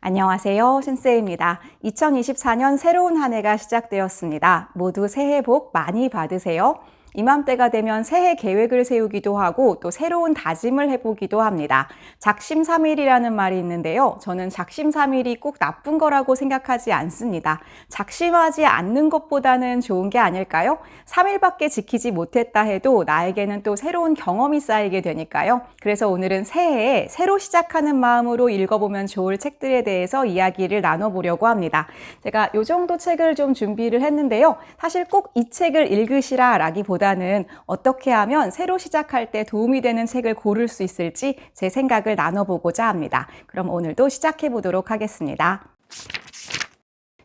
안녕하세요. 신세입니다. 2024년 새로운 한 해가 시작되었습니다. 모두 새해 복 많이 받으세요. 이맘때가 되면 새해 계획을 세우기도 하고 또 새로운 다짐을 해보기도 합니다. 작심삼일이라는 말이 있는데요. 저는 작심삼일이 꼭 나쁜 거라고 생각하지 않습니다. 작심하지 않는 것보다는 좋은 게 아닐까요? 3일밖에 지키지 못했다 해도 나에게는 또 새로운 경험이 쌓이게 되니까요. 그래서 오늘은 새해에 새로 시작하는 마음으로 읽어보면 좋을 책들에 대해서 이야기를 나눠보려고 합니다. 제가 이 정도 책을 좀 준비를 했는데요. 사실 꼭 이 책을 읽으시라 라기보다 는 어떻게 하면 새로 시작할 때 도움이 되는 책을 고를 수 있을지 제 생각을 나눠보고자 합니다. 그럼 오늘도 시작해 보도록 하겠습니다.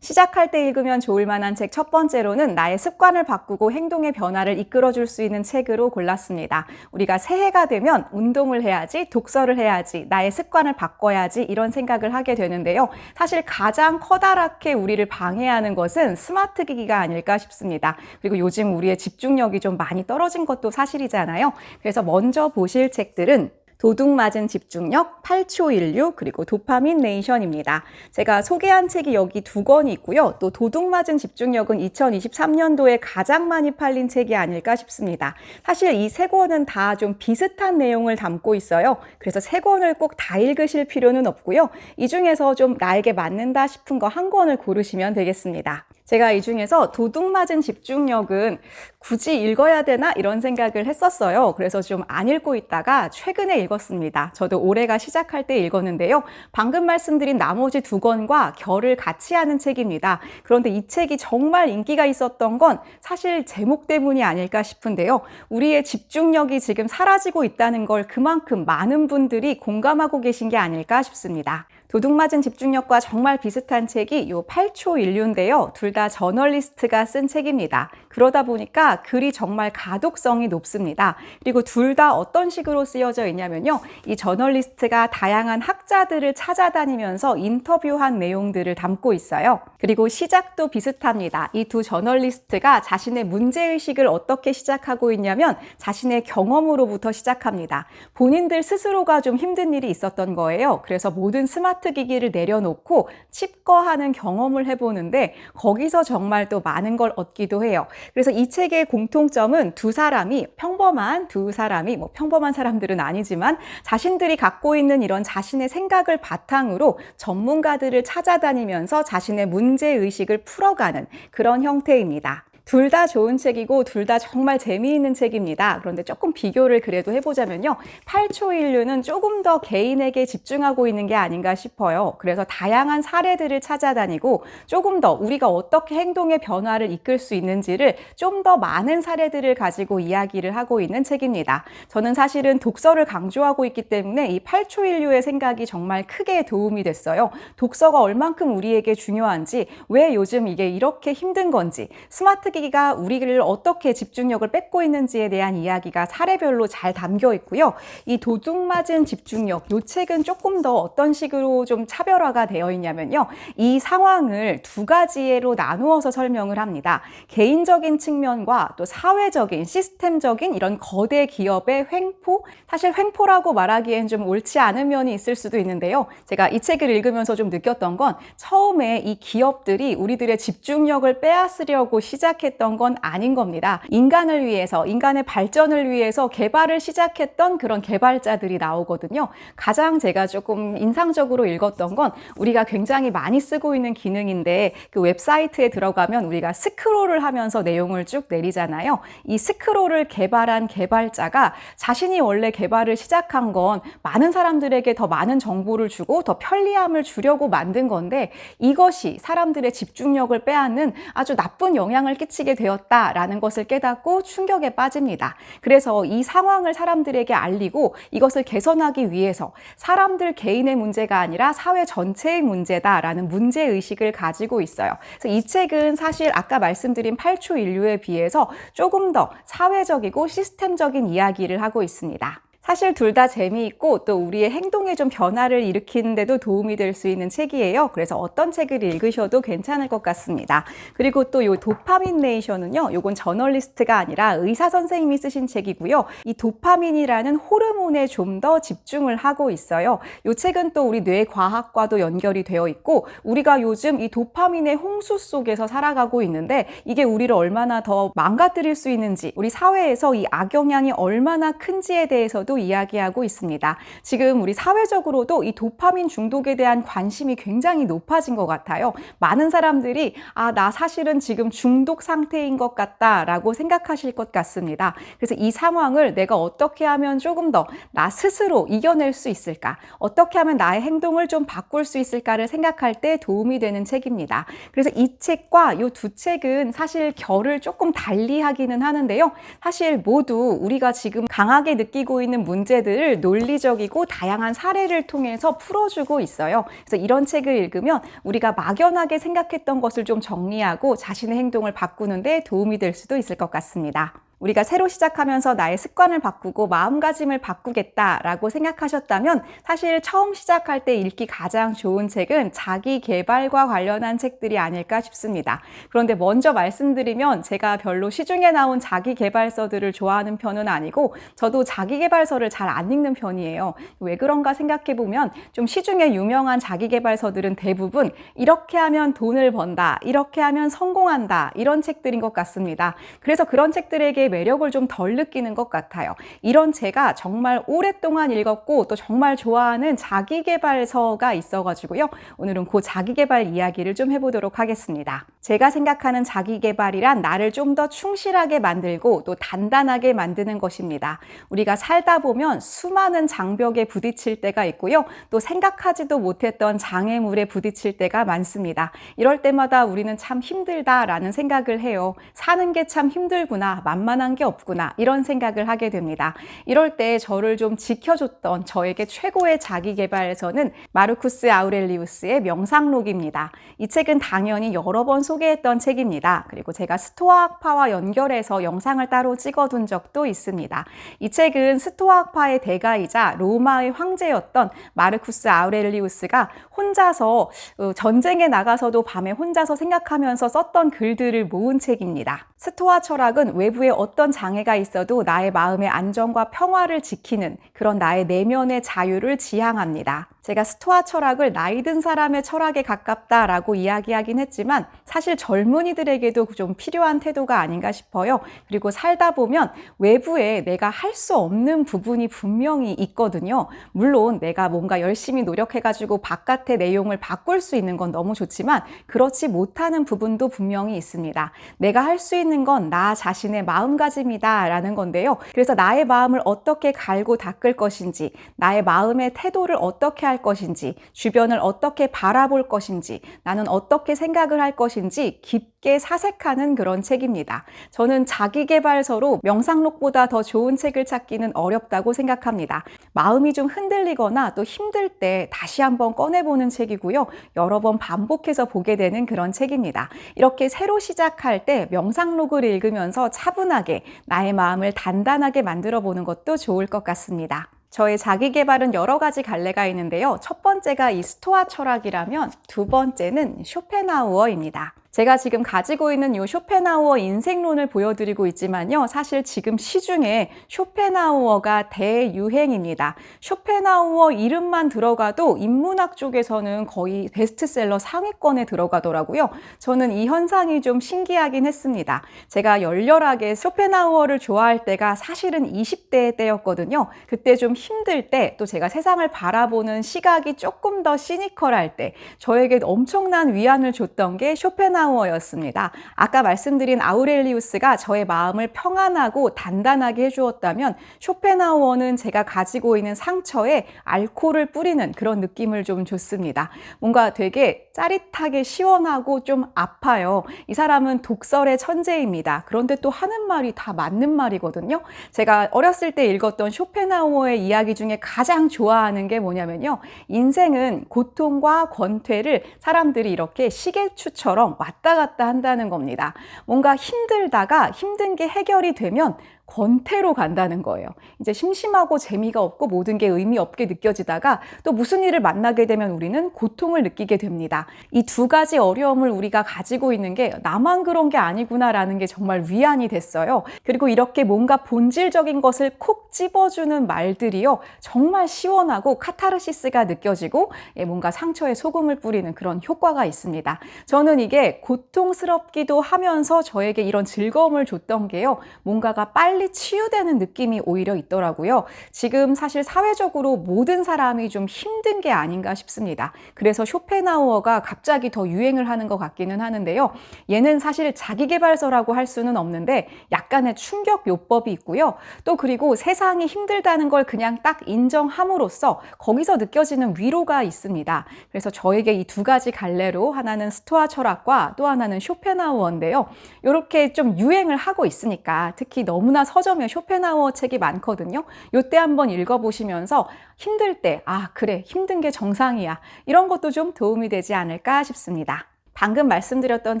시작할 때 읽으면 좋을 만한 책 첫 번째로는 나의 습관을 바꾸고 행동의 변화를 이끌어 줄 수 있는 책으로 골랐습니다. 우리가 새해가 되면 운동을 해야지, 독서를 해야지, 나의 습관을 바꿔야지 이런 생각을 하게 되는데요. 사실 가장 커다랗게 우리를 방해하는 것은 스마트 기기가 아닐까 싶습니다. 그리고 요즘 우리의 집중력이 좀 많이 떨어진 것도 사실이잖아요. 그래서 먼저 보실 책들은 도둑맞은 집중력, 8초 인류, 그리고 도파민 네이션입니다. 제가 소개한 책이 여기 두 권이 있고요. 또 도둑맞은 집중력은 2023년도에 가장 많이 팔린 책이 아닐까 싶습니다. 사실 이 세 권은 다 좀 비슷한 내용을 담고 있어요. 그래서 세 권을 꼭 다 읽으실 필요는 없고요. 이 중에서 좀 나에게 맞는다 싶은 거 한 권을 고르시면 되겠습니다. 제가 이 중에서 도둑맞은 집중력은 굳이 읽어야 되나 이런 생각을 했었어요. 그래서 좀 안 읽고 있다가 최근에 읽었습니다. 저도 올해가 시작할 때 읽었는데요. 방금 말씀드린 나머지 두 권과 결을 같이 하는 책입니다. 그런데 이 책이 정말 인기가 있었던 건 사실 제목 때문이 아닐까 싶은데요. 우리의 집중력이 지금 사라지고 있다는 걸 그만큼 많은 분들이 공감하고 계신 게 아닐까 싶습니다. 도둑맞은 집중력과 정말 비슷한 책이 요 8초 인류인데요. 둘 다 저널리스트가 쓴 책입니다. 그러다 보니까 글이 정말 가독성이 높습니다. 그리고 둘 다 어떤 식으로 쓰여져 있냐면요. 이 저널리스트가 다양한 학자들을 찾아다니면서 인터뷰한 내용들을 담고 있어요. 그리고 시작도 비슷합니다. 이 두 저널리스트가 자신의 문제의식을 어떻게 시작하고 있냐면 자신의 경험으로부터 시작합니다. 본인들 스스로가 좀 힘든 일이 있었던 거예요. 그래서 모든 스마트 기기를 내려놓고 칩거하는 경험을 해보는데 거기서 정말 또 많은 걸 얻기도 해요. 그래서 이 책의 공통점은 두 사람이 평범한 두 사람이 뭐 평범한 사람들은 아니지만 자신들이 갖고 있는 이런 자신의 생각을 바탕으로 전문가들을 찾아다니면서 자신의 문제 의식을 풀어가는 그런 형태입니다. 둘 다 좋은 책이고 둘 다 정말 재미있는 책입니다. 그런데 조금 비교를 그래도 해보자면요. 8초 인류는 조금 더 개인에게 집중하고 있는 게 아닌가 싶어요. 그래서 다양한 사례들을 찾아다니고 조금 더 우리가 어떻게 행동의 변화를 이끌 수 있는지를 좀 더 많은 사례들을 가지고 이야기를 하고 있는 책입니다. 저는 사실은 독서를 강조하고 있기 때문에 이 8초 인류의 생각이 정말 크게 도움이 됐어요. 독서가 얼만큼 우리에게 중요한지, 왜 요즘 이게 이렇게 힘든 건지, 스마트 기기가 우리를 어떻게 집중력을 뺏고 있는지에 대한 이야기가 사례별로 잘 담겨 있고요. 이 도둑맞은 집중력, 이 책은 조금 더 어떤 식으로 좀 차별화가 되어 있냐면요. 이 상황을 두 가지로 나누어서 설명을 합니다. 개인적인 측면과 또 사회적인, 시스템적인 이런 거대 기업의 횡포? 사실 횡포라고 말하기엔 좀 옳지 않은 면이 있을 수도 있는데요. 제가 이 책을 읽으면서 좀 느꼈던 건 처음에 이 기업들이 우리들의 집중력을 빼앗으려고 시작 했던 건 아닌 겁니다. 인간을 위해서, 인간의 발전을 위해서 개발을 시작했던 그런 개발자들이 나오거든요. 가장 제가 조금 인상적으로 읽었던 건 우리가 굉장히 많이 쓰고 있는 기능인데 그 웹사이트에 들어가면 우리가 스크롤을 하면서 내용을 쭉 내리잖아요. 이 스크롤을 개발한 개발자가 자신이 원래 개발을 시작한 건 많은 사람들에게 더 많은 정보를 주고 더 편리함을 주려고 만든 건데 이것이 사람들의 집중력을 빼앗는 아주 나쁜 영향을 끼치 게 되었다라는 것을 깨닫고 충격에 빠집니다. 그래서 이 상황을 사람들에게 알리고 이것을 개선하기 위해서 사람들 개인의 문제가 아니라 사회 전체의 문제다라는 문제 의식을 가지고 있어요. 그래서 이 책은 사실 아까 말씀드린 8초 인류에 비해서 조금 더 사회적이고 시스템적인 이야기를 하고 있습니다. 사실 둘 다 재미있고 또 우리의 행동에 좀 변화를 일으키는데도 도움이 될 수 있는 책이에요. 그래서 어떤 책을 읽으셔도 괜찮을 것 같습니다. 그리고 또요 도파민 네이션은요. 요건 저널리스트가 아니라 의사 선생님이 쓰신 책이고요. 이 도파민이라는 호르몬에 좀 더 집중을 하고 있어요. 요 책은 또 우리 뇌 과학과도 연결이 되어 있고 우리가 요즘 이 도파민의 홍수 속에서 살아가고 있는데 이게 우리를 얼마나 더 망가뜨릴 수 있는지 우리 사회에서 이 악영향이 얼마나 큰지에 대해서도 이야기하고 있습니다. 지금 우리 사회적으로도 이 도파민 중독에 대한 관심이 굉장히 높아진 것 같아요. 많은 사람들이 아, 나 사실은 지금 중독 상태인 것 같다라고 생각하실 것 같습니다. 그래서 이 상황을 내가 어떻게 하면 조금 더 나 스스로 이겨낼 수 있을까? 어떻게 하면 나의 행동을 좀 바꿀 수 있을까를 생각할 때 도움이 되는 책입니다. 그래서 이 책과 이 두 책은 사실 결을 조금 달리 하기는 하는데요. 사실 모두 우리가 지금 강하게 느끼고 있는 문제들을 논리적이고 다양한 사례를 통해서 풀어주고 있어요. 그래서 이런 책을 읽으면 우리가 막연하게 생각했던 것을 좀 정리하고 자신의 행동을 바꾸는데 도움이 될 수도 있을 것 같습니다. 우리가 새로 시작하면서 나의 습관을 바꾸고 마음가짐을 바꾸겠다라고 생각하셨다면 사실 처음 시작할 때 읽기 가장 좋은 책은 자기 개발과 관련한 책들이 아닐까 싶습니다. 그런데 먼저 말씀드리면 제가 별로 시중에 나온 자기 개발서들을 좋아하는 편은 아니고 저도 자기 개발서를 잘 안 읽는 편이에요. 왜 그런가 생각해 보면 좀 시중에 유명한 자기 개발서들은 대부분 이렇게 하면 돈을 번다, 이렇게 하면 성공한다 이런 책들인 것 같습니다. 그래서 그런 책들에게 매력을 좀 덜 느끼는 것 같아요. 이런 제가 정말 오랫동안 읽었고 또 정말 좋아하는 자기개발서가 있어가지고요. 오늘은 그 자기개발 이야기를 좀 해보도록 하겠습니다. 제가 생각하는 자기개발이란 나를 좀 더 충실하게 만들고 또 단단하게 만드는 것입니다. 우리가 살다 보면 수많은 장벽에 부딪힐 때가 있고요. 또 생각하지도 못했던 장애물에 부딪힐 때가 많습니다. 이럴 때마다 우리는 참 힘들다라는 생각을 해요. 사는 게 참 힘들구나, 만만한 게 없구나, 이런 생각을 하게 됩니다. 이럴 때 저를 좀 지켜줬던 저에게 최고의 자기 개발서는 마르쿠스 아우렐리우스의 명상록입니다. 이 책은 당연히 여러 번 소개했던 책입니다. 그리고 제가 스토아학파와 연결해서 영상을 따로 찍어둔 적도 있습니다. 이 책은 스토아학파의 대가이자 로마의 황제였던 마르쿠스 아우렐리우스가 혼자서 어, 전쟁에 나가서도 밤에 혼자서 생각하면서 썼던 글들을 모은 책입니다. 스토아 철학은 외부에 어떤 장애가 있어도 나의 마음의 안정과 평화를 지키는 그런 나의 내면의 자유를 지향합니다. 제가 스토아 철학을 나이 든 사람의 철학에 가깝다라고 이야기하긴 했지만 사실 젊은이들에게도 좀 필요한 태도가 아닌가 싶어요. 그리고 살다 보면 외부에 내가 할 수 없는 부분이 분명히 있거든요. 물론 내가 뭔가 열심히 노력해가지고 바깥의 내용을 바꿀 수 있는 건 너무 좋지만 그렇지 못하는 부분도 분명히 있습니다. 내가 할 수 있는 건 나 자신의 마음가짐이다 라는 건데요. 그래서 나의 마음을 어떻게 갈고 닦을 것인지, 나의 마음의 태도를 어떻게 할 것인지, 주변을 어떻게 바라볼 것인지, 나는 어떻게 생각을 할 것인지 깊게 사색하는 그런 책입니다. 저는 자기개발서로 명상록보다 더 좋은 책을 찾기는 어렵다고 생각합니다. 마음이 좀 흔들리거나 또 힘들 때 다시 한번 꺼내보는 책이고요. 여러 번 반복해서 보게 되는 그런 책입니다. 이렇게 새로 시작할 때 명상록을 읽으면서 차분하게 나의 마음을 단단하게 만들어 보는 것도 좋을 것 같습니다. 저의 자기 개발은 여러 가지 갈래가 있는데요. 첫 번째가 이 스토아 철학이라면 두 번째는 쇼펜하우어입니다. 제가 지금 가지고 있는 이 쇼펜하우어 인생론을 보여드리고 있지만요. 사실 지금 시중에 쇼펜하우어가 대유행입니다. 쇼펜하우어 이름만 들어가도 인문학 쪽에서는 거의 베스트셀러 상위권에 들어가더라고요. 저는 이 현상이 좀 신기하긴 했습니다. 제가 열렬하게 쇼펜하우어를 좋아할 때가 사실은 20대 때였거든요. 그때 좀 힘들 때, 또 제가 세상을 바라보는 시각이 조금 더 시니컬할 때, 저에게 엄청난 위안을 줬던 게 쇼펜하우어 쇼펜하우어였습니다. 아까 말씀드린 아우렐리우스가 저의 마음을 평안하고 단단하게 해주었다면 쇼펜하우어는 제가 가지고 있는 상처에 알코올을 뿌리는 그런 느낌을 좀 줬습니다. 뭔가 되게 짜릿하게 시원하고 좀 아파요. 이 사람은 독설의 천재입니다. 그런데 또 하는 말이 다 맞는 말이거든요. 제가 어렸을 때 읽었던 쇼펜하우어의 이야기 중에 가장 좋아하는 게 뭐냐면요. 인생은 고통과 권태를 사람들이 이렇게 시계추처럼 갔다 한다는 겁니다. 뭔가 힘들다가 힘든 게 해결이 되면 권태로 간다는 거예요. 이제 심심하고 재미가 없고 모든 게 의미 없게 느껴지다가 또 무슨 일을 만나게 되면 우리는 고통을 느끼게 됩니다. 이 두 가지 어려움을 우리가 가지고 있는 게 나만 그런 게 아니구나라는 게 정말 위안이 됐어요. 그리고 이렇게 뭔가 본질적인 것을 콕 집어주는 말들이요. 정말 시원하고 카타르시스가 느껴지고 예, 뭔가 상처에 소금을 뿌리는 그런 효과가 있습니다. 저는 이게 고통스럽기도 하면서 저에게 이런 즐거움을 줬던 게요. 뭔가가 빨리 치유되는 느낌이 오히려 있더라고요. 지금 사실 사회적으로 모든 사람이 좀 힘든 게 아닌가 싶습니다. 그래서 쇼펜하우어가 갑자기 더 유행을 하는 것 같기는 하는데요. 얘는 사실 자기개발서라고 할 수는 없는데 약간의 충격 요법이 있고요. 또 그리고 세상이 힘들다는 걸 그냥 딱 인정함으로써 거기서 느껴지는 위로가 있습니다. 그래서 저에게 이 두 가지 갈래로 하나는 스토아 철학과 또 하나는 쇼펜하우어인데요. 이렇게 좀 유행을 하고 있으니까 특히 너무나 서점에 쇼펜하우어 책이 많거든요. 요때 한번 읽어보시면서 힘들 때, 아, 그래, 힘든 게 정상이야. 이런 것도 좀 도움이 되지 않을까 싶습니다. 방금 말씀드렸던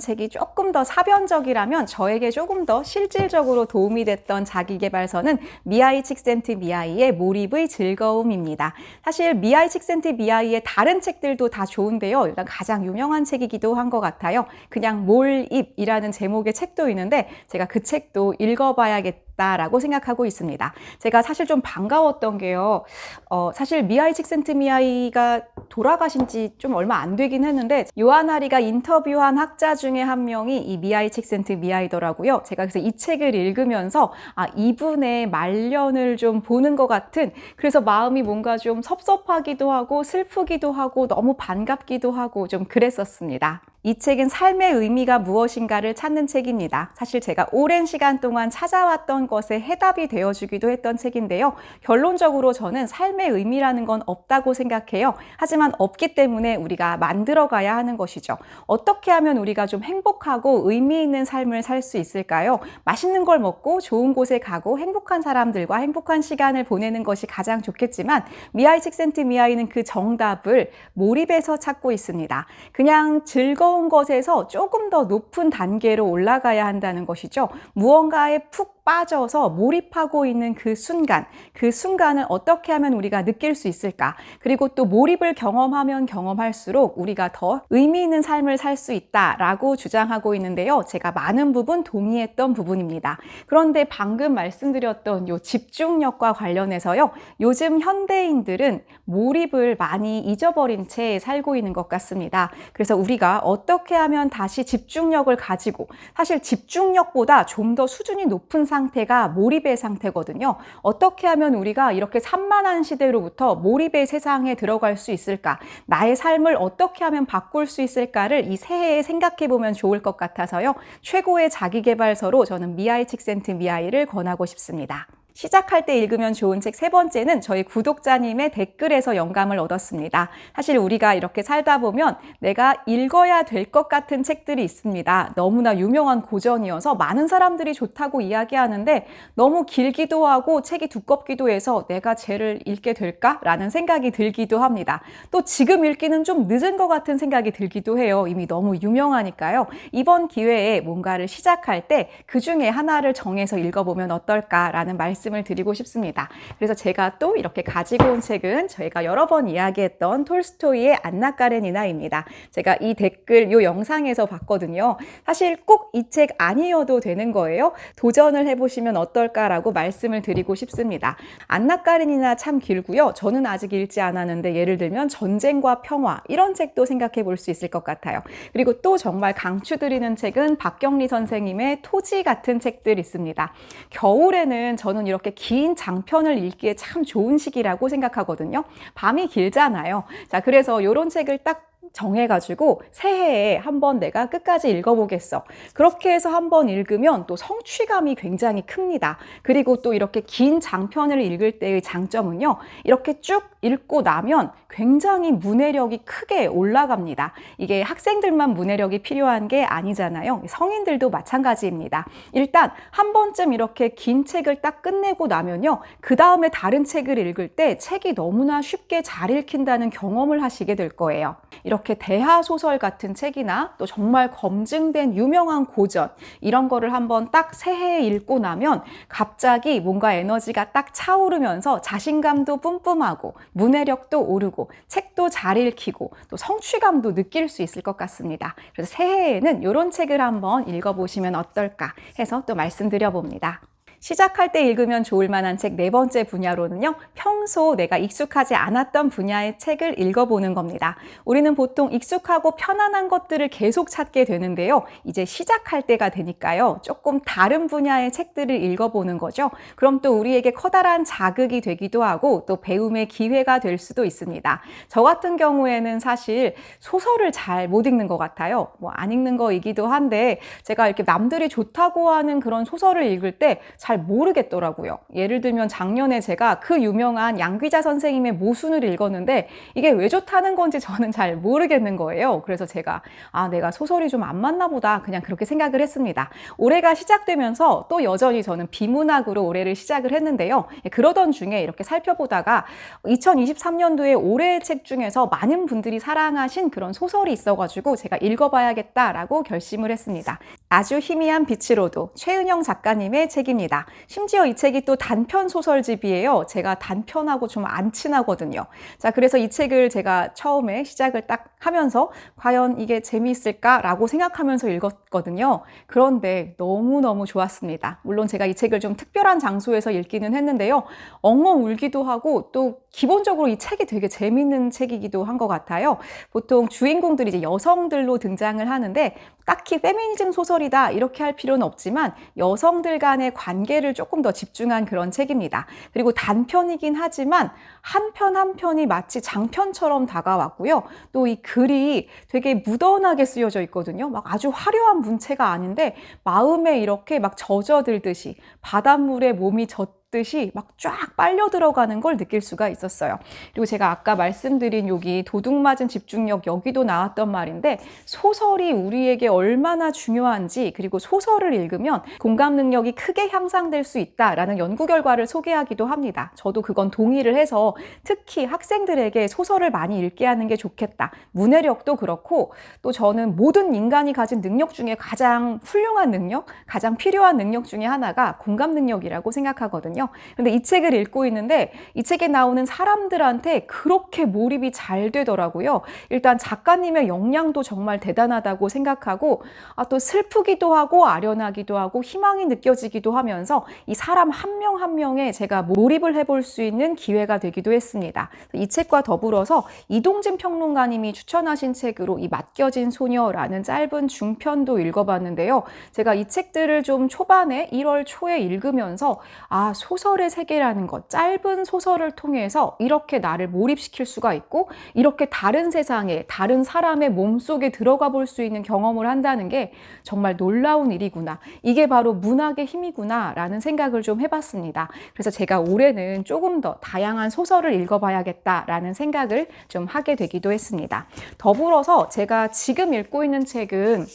책이 조금 더 사변적이라면 저에게 조금 더 실질적으로 도움이 됐던 자기개발서는 미아이 칙센트 미아이의 몰입의 즐거움입니다. 사실 미아이 칙센트 미아이의 다른 책들도 다 좋은데요. 일단 가장 유명한 책이기도 한 것 같아요. 그냥 몰입이라는 제목의 책도 있는데 제가 그 책도 읽어봐야겠다. 라고 생각하고 있습니다. 제가 사실 좀 반가웠던 게요. 어, 사실 미아이 칙센트 미아이가 돌아가신 지 좀 얼마 안 되긴 했는데 요하나리가 인터뷰한 학자 중에 한 명이 이 미아이 칙센트 미아이더라고요. 제가 그래서 이 책을 읽으면서 아, 이분의 말년을 좀 보는 것 같은 그래서 마음이 뭔가 좀 섭섭하기도 하고 슬프기도 하고 너무 반갑기도 하고 좀 그랬었습니다. 이 책은 삶의 의미가 무엇인가를 찾는 책입니다. 사실 제가 오랜 시간 동안 찾아왔던 것에 해답이 되어주기도 했던 책인데요. 결론적으로 저는 삶의 의미라는 건 없다고 생각해요. 하지만 없기 때문에 우리가 만들어가야 하는 것이죠. 어떻게 하면 우리가 좀 행복하고 의미 있는 삶을 살 수 있을까요? 맛있는 걸 먹고 좋은 곳에 가고 행복한 사람들과 행복한 시간을 보내는 것이 가장 좋겠지만 미아이 칙센트 미아이는 그 정답을 몰입해서 찾고 있습니다. 그냥 즐거운 즐거운 것에서 조금 더 높은 단계로 올라가야 한다는 것이죠. 무언가에 푹 빠져서 몰입하고 있는 그 순간, 그 순간을 어떻게 하면 우리가 느낄 수 있을까? 그리고 또 몰입을 경험하면 경험할수록 우리가 더 의미 있는 삶을 살 수 있다라고 주장하고 있는데요. 제가 많은 부분 동의했던 부분입니다. 그런데 방금 말씀드렸던 요 집중력과 관련해서요. 요즘 현대인들은 몰입을 많이 잊어버린 채 살고 있는 것 같습니다. 그래서 우리가 어떻게 하면 다시 집중력을 가지고 사실 집중력보다 좀 더 수준이 높은 상태가 몰입의 상태거든요. 어떻게 하면 우리가 이렇게 산만한 시대로부터 몰입의 세상에 들어갈 수 있을까? 나의 삶을 어떻게 하면 바꿀 수 있을까를 이 새해에 생각해 보면 좋을 것 같아서요. 최고의 자기개발서로 저는 미아이 칙센트 미아이를 권하고 싶습니다. 시작할 때 읽으면 좋은 책 세 번째는 저희 구독자님의 댓글에서 영감을 얻었습니다. 사실 우리가 이렇게 살다 보면 내가 읽어야 될 것 같은 책들이 있습니다. 너무나 유명한 고전이어서 많은 사람들이 좋다고 이야기하는데 너무 길기도 하고 책이 두껍기도 해서 내가 쟤를 읽게 될까라는 생각이 들기도 합니다. 또 지금 읽기는 좀 늦은 것 같은 생각이 들기도 해요. 이미 너무 유명하니까요. 이번 기회에 뭔가를 시작할 때 그 중에 하나를 정해서 읽어보면 어떨까라는 말씀 을 드리고 싶습니다. 그래서 제가 또 이렇게 가지고 온 책은 저희가 여러 번 이야기했던 톨스토이의 안나 까레니나입니다. 제가 이 댓글 이 영상에서 봤거든요. 사실 꼭 이 책 아니어도 되는 거예요. 도전을 해보시면 어떨까라고 말씀을 드리고 싶습니다. 안나 까레니나 참 길고요. 저는 아직 읽지 않았는데 예를 들면 전쟁과 평화 이런 책도 생각해 볼 수 있을 것 같아요. 그리고 또 정말 강추드리는 책은 박경리 선생님의 토지 같은 책들 있습니다. 겨울에는 저는 이렇게 긴 장편을 읽기에 참 좋은 시기라고 생각하거든요. 밤이 길잖아요. 자, 그래서 이런 책을 딱 정해가지고 새해에 한번 내가 끝까지 읽어보겠어. 그렇게 해서 한번 읽으면 또 성취감이 굉장히 큽니다. 그리고 또 이렇게 긴 장편을 읽을 때의 장점은요. 이렇게 쭉 읽고 나면 굉장히 문해력이 크게 올라갑니다. 이게 학생들만 문해력이 필요한 게 아니잖아요. 성인들도 마찬가지입니다. 일단 한 번쯤 이렇게 긴 책을 딱 끝내고 나면요. 그 다음에 다른 책을 읽을 때 책이 너무나 쉽게 잘 읽힌다는 경험을 하시게 될 거예요. 이렇게 이렇게 대하 소설 같은 책이나 또 정말 검증된 유명한 고전 이런 거를 한번 딱 새해에 읽고 나면 갑자기 뭔가 에너지가 딱 차오르면서 자신감도 뿜뿜하고 문해력도 오르고 책도 잘 읽히고 또 성취감도 느낄 수 있을 것 같습니다. 그래서 새해에는 이런 책을 한번 읽어보시면 어떨까 해서 또 말씀드려 봅니다. 시작할 때 읽으면 좋을 만한 책 네 번째 분야로는요, 평소 내가 익숙하지 않았던 분야의 책을 읽어보는 겁니다. 우리는 보통 익숙하고 편안한 것들을 계속 찾게 되는데요, 이제 시작할 때가 되니까요, 조금 다른 분야의 책들을 읽어보는 거죠. 그럼 또 우리에게 커다란 자극이 되기도 하고 또 배움의 기회가 될 수도 있습니다. 저 같은 경우에는 사실 소설을 잘 못 읽는 것 같아요. 뭐 안 읽는 거이기도 한데 제가 이렇게 남들이 좋다고 하는 그런 소설을 읽을 때잘 모르겠더라고요. 예를 들면 작년에 제가 그 유명한 양귀자 선생님의 모순을 읽었는데 이게 왜 좋다는 건지 저는 잘 모르겠는 거예요. 그래서 제가 아, 내가 소설이 좀 안 맞나 보다. 그냥 그렇게 생각을 했습니다. 올해가 시작되면서 또 여전히 저는 비문학으로 올해를 시작을 했는데요. 예, 그러던 중에 이렇게 살펴보다가 2023년도에 올해의 책 중에서 많은 분들이 사랑하신 그런 소설이 있어가지고 제가 읽어봐야겠다라고 결심을 했습니다. 아주 희미한 빛으로도 최은영 작가님의 책입니다. 심지어 이 책이 또 단편 소설집이에요. 제가 단편하고 좀 안 친하거든요. 자, 그래서 이 책을 제가 처음에 시작을 딱 하면서 과연 이게 재미있을까라고 생각하면서 읽었거든요. 그런데 너무너무 좋았습니다. 물론 제가 이 책을 좀 특별한 장소에서 읽기는 했는데요. 엉엉 울기도 하고 또 기본적으로 이 책이 되게 재밌는 책이기도 한 것 같아요. 보통 주인공들이 이제 여성들로 등장을 하는데 딱히 페미니즘 소설이다 이렇게 할 필요는 없지만 여성들 간의 관계 를 조금 더 집중한 그런 책입니다. 그리고 단편이긴 하지만 한 편 한 편이 마치 장편처럼 다가왔고요. 또 이 글이 되게 무던하게 쓰여져 있거든요. 막 아주 화려한 문체가 아닌데 마음에 이렇게 막 젖어들듯이 바닷물에 몸이 젖 듯이 막 쫙 빨려 들어가는 걸 느낄 수가 있었어요. 그리고 제가 아까 말씀드린 여기 도둑 맞은 집중력 여기도 나왔던 말인데 소설이 우리에게 얼마나 중요한지 그리고 소설을 읽으면 공감 능력이 크게 향상될 수 있다라는 연구 결과를 소개하기도 합니다. 저도 그건 동의를 해서 특히 학생들에게 소설을 많이 읽게 하는 게 좋겠다. 문해력도 그렇고 또 저는 모든 인간이 가진 능력 중에 가장 훌륭한 능력, 가장 필요한 능력 중에 하나가 공감 능력이라고 생각하 거든요. 근데 이 책을 읽고 있는데 이 책에 나오는 사람들한테 그렇게 몰입이 잘 되더라고요. 일단 작가님의 역량도 정말 대단하다고 생각하고 아, 또 슬프기도 하고 아련하기도 하고 희망이 느껴지기도 하면서 이 사람 한 명 한 명에 제가 몰입을 해볼 수 있는 기회가 되기도 했습니다. 이 책과 더불어서 이동진 평론가님이 추천하신 책으로 이 맡겨진 소녀라는 짧은 중편도 읽어봤는데요. 제가 이 책들을 좀 초반에 1월 초에 읽으면서 아, 소설의 세계라는 것, 짧은 소설을 통해서 이렇게 나를 몰입시킬 수가 있고 이렇게 다른 세상에 다른 사람의 몸속에 들어가 볼 수 있는 경험을 한다는 게 정말 놀라운 일이구나. 이게 바로 문학의 힘이구나 라는 생각을 좀 해봤습니다. 그래서 제가 올해는 조금 더 다양한 소설을 읽어봐야겠다라는 생각을 좀 하게 되기도 했습니다. 더불어서 제가 지금 읽고 있는 책은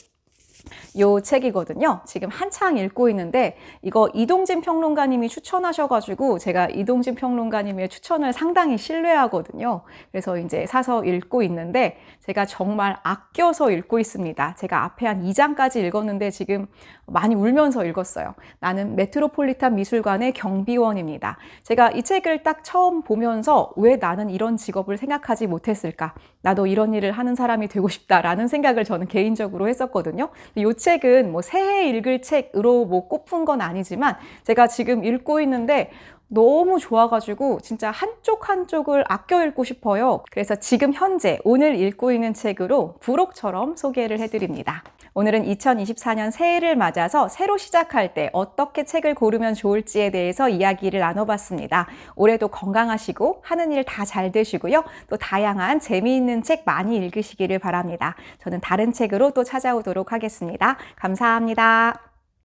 요 책이거든요. 지금 한창 읽고 있는데 이거 이동진 평론가님이 추천하셔가지고 제가 이동진 평론가님의 추천을 상당히 신뢰하거든요. 그래서 이제 사서 읽고 있는데 제가 정말 아껴서 읽고 있습니다. 제가 앞에 한 2장까지 읽었는데 지금 많이 울면서 읽었어요. 나는 메트로폴리탄 미술관의 경비원입니다. 제가 이 책을 딱 처음 보면서 왜 나는 이런 직업을 생각하지 못했을까? 나도 이런 일을 하는 사람이 되고 싶다라는 생각을 저는 개인적으로 했었거든요. 이 책은 뭐 새해 읽을 책으로 뭐 꼽은 건 아니지만 제가 지금 읽고 있는데 너무 좋아가지고 진짜 한쪽 한쪽을 아껴 읽고 싶어요. 그래서 지금 현재 오늘 읽고 있는 책으로 부록처럼 소개를 해드립니다. 오늘은 2024년 새해를 맞아서 새로 시작할 때 어떻게 책을 고르면 좋을지에 대해서 이야기를 나눠봤습니다. 올해도 건강하시고 하는 일 다 잘 되시고요. 또 다양한 재미있는 책 많이 읽으시기를 바랍니다. 저는 다른 책으로 또 찾아오도록 하겠습니다. 감사합니다.